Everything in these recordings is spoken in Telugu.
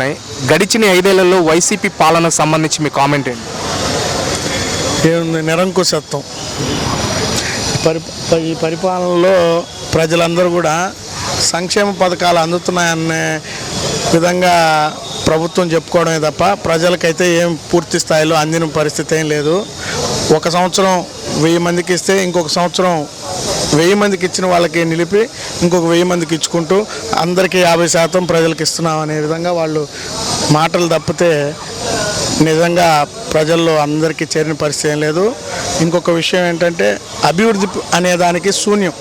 రాబోతున్నాయి గడిచిన ఐదేళ్ళలో వైసీపీ పాలనకు సంబంధించి మీ కామెంట్ ఏంటి? ఏముంది? నిరంకుశత్వం. పరి ఈ పరిపాలనలో ప్రజలందరూ కూడా సంక్షేమ పథకాలు అందుతున్నాయనే విధంగా ప్రభుత్వం చెప్పుకోవడమే తప్ప ప్రజలకైతే ఏం పూర్తి స్థాయిలో అందిన పరిస్థితి ఏం లేదు. ఒక సంవత్సరం వెయ్యి మందికి ఇస్తే ఇంకొక సంవత్సరం వెయ్యి మందికి ఇచ్చిన వాళ్ళకి నిలిపి ఇంకొక వెయ్యి మందికి ఇచ్చుకుంటూ అందరికీ యాభై శాతం ప్రజలకు ఇస్తున్నాం అనే విధంగా వాళ్ళు మాటలు తప్పితే నిజంగా ప్రజల్లో అందరికీ చేరిన పరిస్థితి ఏం లేదు. ఇంకొక విషయం ఏంటంటే అభివృద్ధి అనే దానికి శూన్యం.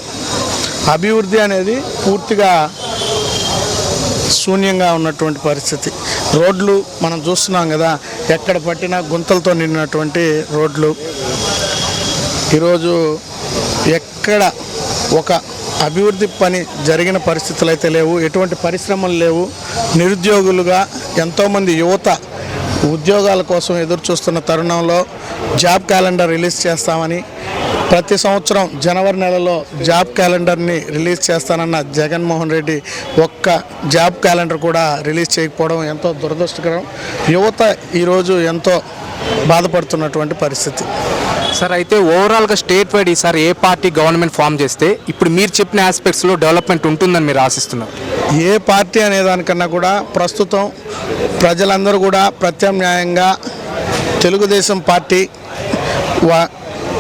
అభివృద్ధి అనేది పూర్తిగా శూన్యంగా ఉన్నటువంటి పరిస్థితి. రోడ్లు మనం చూస్తున్నాం కదా ఎక్కడ పట్టినా గుంతలతో నిండినటువంటి రోడ్లు. ఈరోజు ఎక్కడ ఒక అభివృద్ధి పని జరిగిన పరిస్థితులు అయితే లేవు ఎటువంటి పరిశ్రమలు లేవు. నిరుద్యోగులుగా ఎంతోమంది యువత ఉద్యోగాల కోసం ఎదురు చూస్తున్న తరుణంలో జాబ్ క్యాలెండర్ రిలీజ్ చేస్తామని ప్రతి సంవత్సరం జనవరి నెలలో జాబ్ క్యాలెండర్ని రిలీజ్ చేస్తానన్న జగన్మోహన్ రెడ్డి ఒక్క జాబ్ క్యాలెండర్ కూడా రిలీజ్ చేయకపోవడం ఎంతో దురదృష్టకరం. యువత ఈరోజు ఎంతో బాధపడుతున్నటువంటి పరిస్థితి. సార్ అయితే ఓవరాల్గా స్టేట్ వైడ్ ఈసారి ఏ పార్టీ గవర్నమెంట్ ఫామ్ చేస్తే ఇప్పుడు మీరు చెప్పిన ఆస్పెక్ట్స్లో డెవలప్మెంట్ ఉంటుందని మీరు ఆశిస్తున్నారు? ఏ పార్టీ అనే దానికన్నా కూడా ప్రస్తుతం ప్రజలందరూ కూడా ప్రత్యామ్నాయంగా తెలుగుదేశం పార్టీ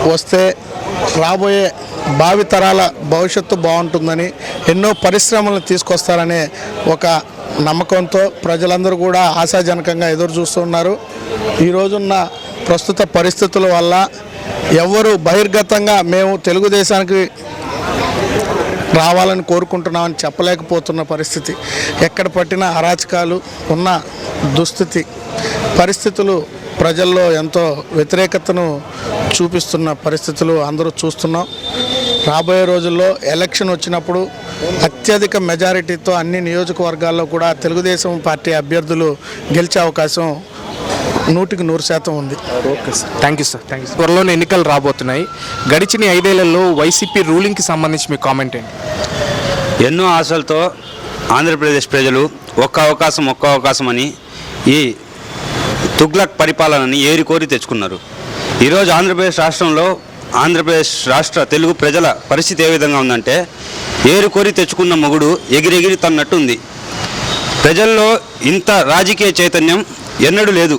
వస్తే రాబోయే భావితరాల భవిష్యత్తు బాగుంటుందని ఎన్నో పరిశ్రమలను తీసుకొస్తారనే ఒక నమ్మకంతో ప్రజలందరూ కూడా ఆశాజనకంగా ఎదురు చూస్తున్నారు ఈరోజున్న ప్రస్తుత పరిస్థితుల వల్ల ఎవరు బహిర్గతంగా మేము తెలుగుదేశానికి రావాలని కోరుకుంటున్నామని చెప్పలేకపోతున్న పరిస్థితి. ఎక్కడ పట్టిన అరాచకాలు ఉన్న దుస్థితి. పరిస్థితులు ప్రజల్లో ఎంతో వ్యతిరేకతను చూపిస్తున్న పరిస్థితులు అందరూ చూస్తున్నాం. రాబోయే రోజుల్లో ఎలక్షన్ వచ్చినప్పుడు అత్యధిక మెజారిటీతో అన్ని నియోజకవర్గాల్లో కూడా తెలుగుదేశం పార్టీ అభ్యర్థులు గెలిచే అవకాశం నూటికి నూరు శాతం ఉంది. Okay sir. Thank you sir thank you త్వరలోనే ఎన్నికలు రాబోతున్నాయి. గడిచిన ఐదేళ్ళలో వైసీపీ రూలింగ్కి సంబంధించి మీ కామెంట్ ఏంటి? ఎన్నో ఆశలతో ఆంధ్రప్రదేశ్ ప్రజలు ఒక్క అవకాశం ఒక్క అవకాశం అని ఈ తుగ్లక్ పరిపాలనని ఏరికోరి తెచ్చుకున్నారు. ఈరోజు ఆంధ్రప్రదేశ్ రాష్ట్రంలో ఆంధ్రప్రదేశ్ రాష్ట్ర తెలుగు ప్రజల పరిస్థితి ఏ విధంగా ఉందంటే ఏరుకోరి తెచ్చుకున్న మొగుడు ఎగిరెగిరి తన్నట్టు ఉంది ప్రజల్లో ఇంత రాజకీయ చైతన్యం ఎన్నడూ లేదు.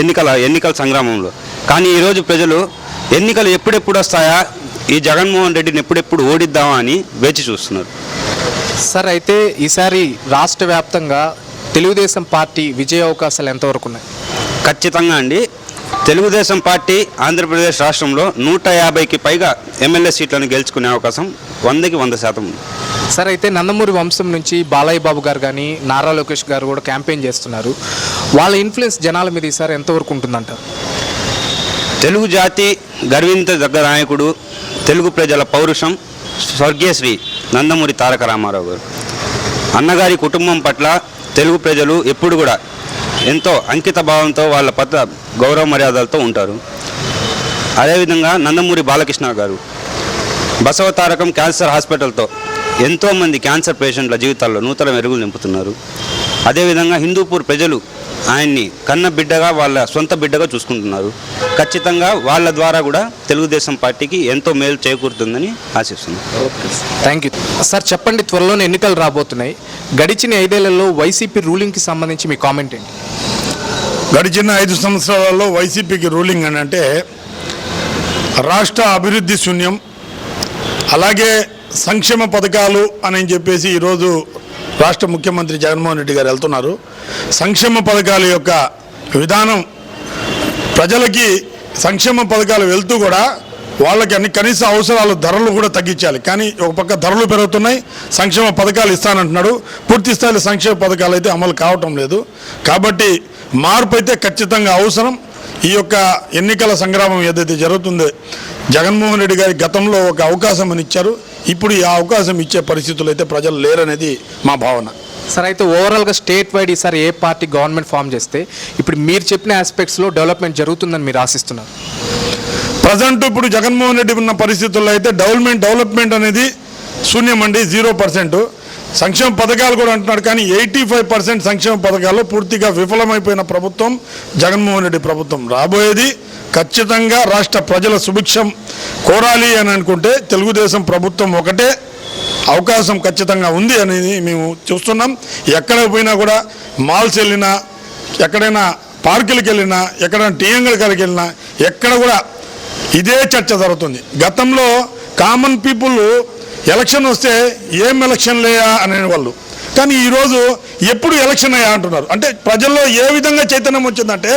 ఎన్నికల ఎన్నికల సంగ్రామంలో. కానీ ఈరోజు ప్రజలు ఎన్నికలు ఎప్పుడెప్పుడు వస్తాయా? ఈ జగన్మోహన్ రెడ్డిని ఎప్పుడెప్పుడు ఓడిద్దామా అని వేచి చూస్తున్నారు. సార్ అయితే ఈసారి రాష్ట్ర వ్యాప్తంగా తెలుగుదేశం పార్టీ విజయ అవకాశాలు ఎంతవరకు ఉన్నాయి? ఖచ్చితంగా అండి. తెలుగుదేశం పార్టీ ఆంధ్రప్రదేశ్ రాష్ట్రంలో నూట యాభైకి పైగా ఎమ్మెల్యే సీట్లను గెలుచుకునే అవకాశం వందకి వంద శాతం ఉంది. సార్ అయితే నందమూరి వంశం నుంచి బాలయ్య బాబు గారు కానీ నారా లోకేష్ గారు కూడా క్యాంపెయిన్ చేస్తున్నారు. వాళ్ళ ఇన్ఫ్లుయెన్స్ జనాల మీద ఈసారి ఎంతవరకు ఉంటుందంటారు తెలుగు జాతి గర్వించదగ్గ నాయకుడు తెలుగు ప్రజల పౌరుషం స్వర్గీయశ్రీ నందమూరి తారక రామారావు గారు. అన్నగారి కుటుంబం పట్ల తెలుగు ప్రజలు ఎప్పుడు కూడా ఎంతో అంకిత భావంతో వాళ్ళ పట్ల గౌరవ మర్యాదలతో ఉంటారు. అదేవిధంగా నందమూరి బాలకృష్ణ గారు బసవ తారకం క్యాన్సర్ హాస్పిటల్తో ఎంతోమంది క్యాన్సర్ పేషెంట్ల జీవితాల్లో నూతన మెరుగులు నింపుతున్నారు. అదేవిధంగా హిందూపూర్ ప్రజలు ఆయన్ని కన్న బిడ్డగా వాళ్ళ సొంత బిడ్డగా చూసుకుంటున్నారు. ఖచ్చితంగా వాళ్ళ ద్వారా కూడా తెలుగుదేశం పార్టీకి ఎంతో మేలు చేకూరుతుందని ఆశిస్తున్నాను థ్యాంక్ యూ సార్ చెప్పండి త్వరలోనే ఎన్నికలు రాబోతున్నాయి. గడిచిన ఐదేళ్ళలో వైసీపీ రూలింగ్కి సంబంధించి మీ కామెంట్ ఏంటి? గడిచిన ఐదు సంవత్సరాలలో వైసీపీకి రూలింగ్ అని అంటే రాష్ట్ర అభివృద్ధి శూన్యం అలాగే సంక్షేమ పథకాలు అని చెప్పేసి ఈరోజు రాష్ట్ర ముఖ్యమంత్రి జగన్మోహన్ రెడ్డి గారు వెళ్తున్నారు. సంక్షేమ పథకాల యొక్క విధానం ప్రజలకి సంక్షేమ పథకాలు వెళ్తూ కూడా వాళ్ళకి అన్ని కనీస అవసరాలు ధరలు కూడా తగ్గించాలి. కానీ ఒక పక్క ధరలు పెరుగుతున్నాయి సంక్షేమ పథకాలు ఇస్తానంటున్నాడు. పూర్తి స్థాయిలో సంక్షేమ పథకాలు అయితే అమలు కావటం లేదు. కాబట్టి మార్పు అయితే ఖచ్చితంగా అవసరం. ఈ యొక్క ఎన్నికల సంగ్రామం ఏదైతే జరుగుతుందో జగన్మోహన్ రెడ్డి గారి గతంలో ఒక అవకాశం అని ఇచ్చారు. ఇప్పుడు ఈ అవకాశం ఇచ్చే పరిస్థితులు అయితే ప్రజలు లేరనేది మా భావన. సార్ అయితే ఓవరాల్గా స్టేట్ వైడ్ ఈసారి ఏ పార్టీ గవర్నమెంట్ ఫామ్ చేస్తే ఇప్పుడు మీరు చెప్పిన ఆస్పెక్ట్స్లో డెవలప్మెంట్ జరుగుతుందని మీరు ఆశిస్తున్నారు? ప్రజెంట్ ఇప్పుడు జగన్మోహన్ రెడ్డి ఉన్న పరిస్థితుల్లో అయితే డెవలప్మెంట్ డెవలప్మెంట్ అనేది శూన్యం అండి జీరో పర్సెంట్ సంక్షేమ పథకాలు కూడా అంటున్నాడు కానీ ఎయిటీ ఫైవ్ పర్సెంట్ సంక్షేమ పథకాల్లో పూర్తిగా విఫలమైపోయిన ప్రభుత్వం జగన్మోహన్ రెడ్డి ప్రభుత్వం. రాబోయేది ఖచ్చితంగా రాష్ట్ర ప్రజల సుభిక్షం కోరాలి అని అనుకుంటే తెలుగుదేశం ప్రభుత్వం ఒకటే. అవకాశం ఖచ్చితంగా ఉంది అనేది మేము చూస్తున్నాం. ఎక్కడ పోయినా కూడా మాల్స్ వెళ్ళినా ఎక్కడైనా పార్కులకు వెళ్ళినా ఎక్కడైనా టీఎంగడికి వెళ్ళినా ఎక్కడ కూడా ఇదే చర్చ జరుగుతుంది. గతంలో కామన్ పీపుల్ ఎలక్షన్ వస్తే ఏం ఎలక్షన్ లేయా అనేవాళ్ళు కానీ ఈరోజు ఎప్పుడు ఎలక్షన్ అయ్యా అంటున్నారు. అంటే ప్రజల్లో ఏ విధంగా చైతన్యం వచ్చిందంటే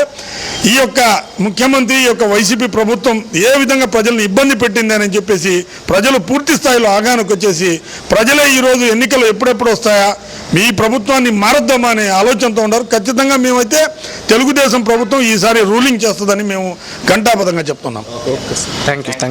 ఈ యొక్క ముఖ్యమంత్రి ఈ యొక్క వైసీపీ ప్రభుత్వం ఏ విధంగా ప్రజల్ని ఇబ్బంది పెట్టింది అని చెప్పేసి ప్రజలు పూర్తి స్థాయిలో ఆగానికి వచ్చేసి ప్రజలే ఈరోజు ఎన్నికలు ఎప్పుడెప్పుడు వస్తాయా మీ ప్రభుత్వాన్ని మారద్దామా అనే ఆలోచనతో ఉన్నారు. ఖచ్చితంగా మేమైతే తెలుగుదేశం ప్రభుత్వం ఈసారి రూలింగ్ చేస్తుందని మేము ఘంటాపథంగా చెప్తున్నాం. Thank you